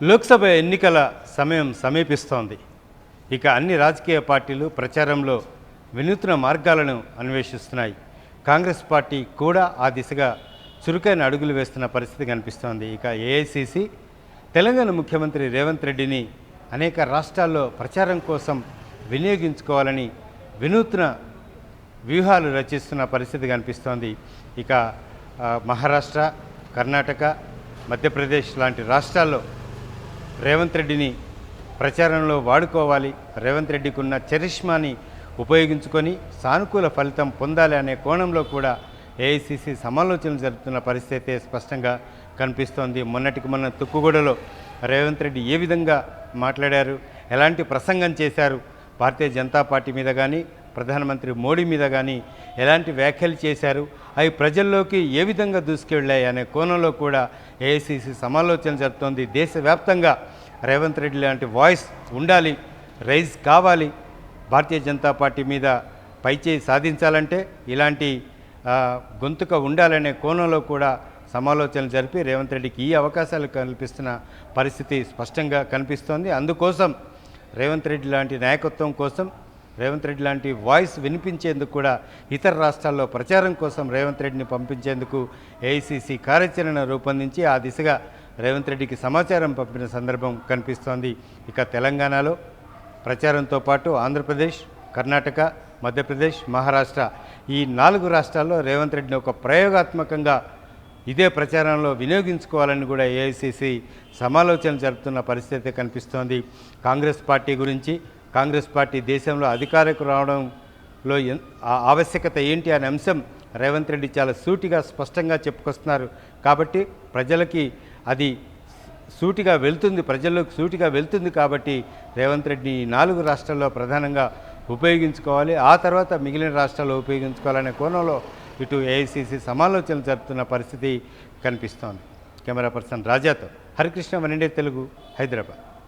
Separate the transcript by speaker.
Speaker 1: లోక్సభ ఎన్నికల సమయం సమీపిస్తోంది. ఇక అన్ని రాజకీయ పార్టీలు ప్రచారంలో వినూత్న మార్గాలను అన్వేషిస్తున్నాయి. కాంగ్రెస్ పార్టీ కూడా ఆ దిశగా చురుకైన అడుగులు వేస్తున్న పరిస్థితి కనిపిస్తోంది. ఇక ఏఐసిసి తెలంగాణ ముఖ్యమంత్రి రేవంత్ రెడ్డిని అనేక రాష్ట్రాల్లో ప్రచారం కోసం వినియోగించుకోవాలని వినూత్న వ్యూహాలు రచిస్తున్న పరిస్థితి కనిపిస్తోంది. ఇక మహారాష్ట్ర కర్ణాటక మధ్యప్రదేశ్ లాంటి రాష్ట్రాల్లో రేవంత్ రెడ్డిని ప్రచారంలో వాడుకోవాలి. రేవంత్ రెడ్డికి ఉన్న చరిష్మాని ఉపయోగించుకొని సానుకూల ఫలితం పొందాలి అనే కోణంలో కూడా ఏఐసిసి సమాలోచనలు జరుపుతున్న పరిస్థితి స్పష్టంగా కనిపిస్తోంది. మొన్నటికి మొన్న తుక్కుగూడలో రేవంత్ రెడ్డి ఏ విధంగా మాట్లాడారు? ఎలాంటి ప్రసంగం చేశారు? భారతీయ జనతా పార్టీ మీద కానీ ప్రధానమంత్రి మోడీ మీద కానీ ఎలాంటి వ్యాఖ్యలు చేశారు? అవి ప్రజల్లోకి ఏ విధంగా దూసుకెళ్ళాయి అనే కోణంలో కూడా ఏఐసిసి సమాలోచన జరుపుతోంది. దేశవ్యాప్తంగా రేవంత్ రెడ్డి లాంటి వాయిస్ ఉండాలి రైజ్ కావాలి భారతీయ జనతా పార్టీ మీద పైచేయి సాధించాలంటే ఇలాంటి గొంతుక ఉండాలనే కోణంలో కూడా సమాలోచనలు జరిపి రేవంత్ రెడ్డికి ఈ అవకాశాలు కల్పిస్తున్న పరిస్థితి స్పష్టంగా కనిపిస్తోంది. అందుకోసం రేవంత్ రెడ్డి లాంటి నాయకత్వం కోసం రేవంత్ రెడ్డి లాంటి వాయిస్ వినిపించేందుకు కూడా ఇతర రాష్ట్రాల్లో ప్రచారం కోసం రేవంత్ రెడ్డిని పంపించేందుకు ఏఐసిసి కార్యాచరణ రూపొందించి ఆ దిశగా రేవంత్ రెడ్డికి సమాచారం పంపిన సందర్భం కనిపిస్తోంది. ఇక తెలంగాణలో ప్రచారంతో పాటు ఆంధ్రప్రదేశ్ కర్ణాటక మధ్యప్రదేశ్ మహారాష్ట్ర ఈ నాలుగు రాష్ట్రాల్లో రేవంత్ రెడ్డిని ఒక ప్రయోగాత్మకంగా ఇదే ప్రచారంలో వినియోగించుకోవాలని కూడా ఏఐసిసి సమాలోచన జరుపుతున్న పరిస్థితి కనిపిస్తోంది. కాంగ్రెస్ పార్టీ గురించి కాంగ్రెస్ పార్టీ దేశంలో అధికారకు రావడంలో ఆవశ్యకత ఏంటి అనే అంశం రేవంత్ రెడ్డి చాలా సూటిగా స్పష్టంగా చెప్పుకొస్తున్నారు. కాబట్టి ప్రజలకి అది సూటిగా వెళ్తుంది ప్రజల్లోకి సూటిగా వెళ్తుంది కాబట్టి రేవంత్ రెడ్డి ఈ నాలుగు రాష్ట్రాల్లో ప్రధానంగా ఉపయోగించుకోవాలి. ఆ తర్వాత మిగిలిన రాష్ట్రాల్లో ఉపయోగించుకోవాలనే కోణంలో ఇటు ఏఐసిసి సమాలోచనలు జరుపుతున్న పరిస్థితి కనిపిస్తోంది. కెమెరా పర్సన్ రాజాతో హరికృష్ణ వనిండే తెలుగు హైదరాబాద్.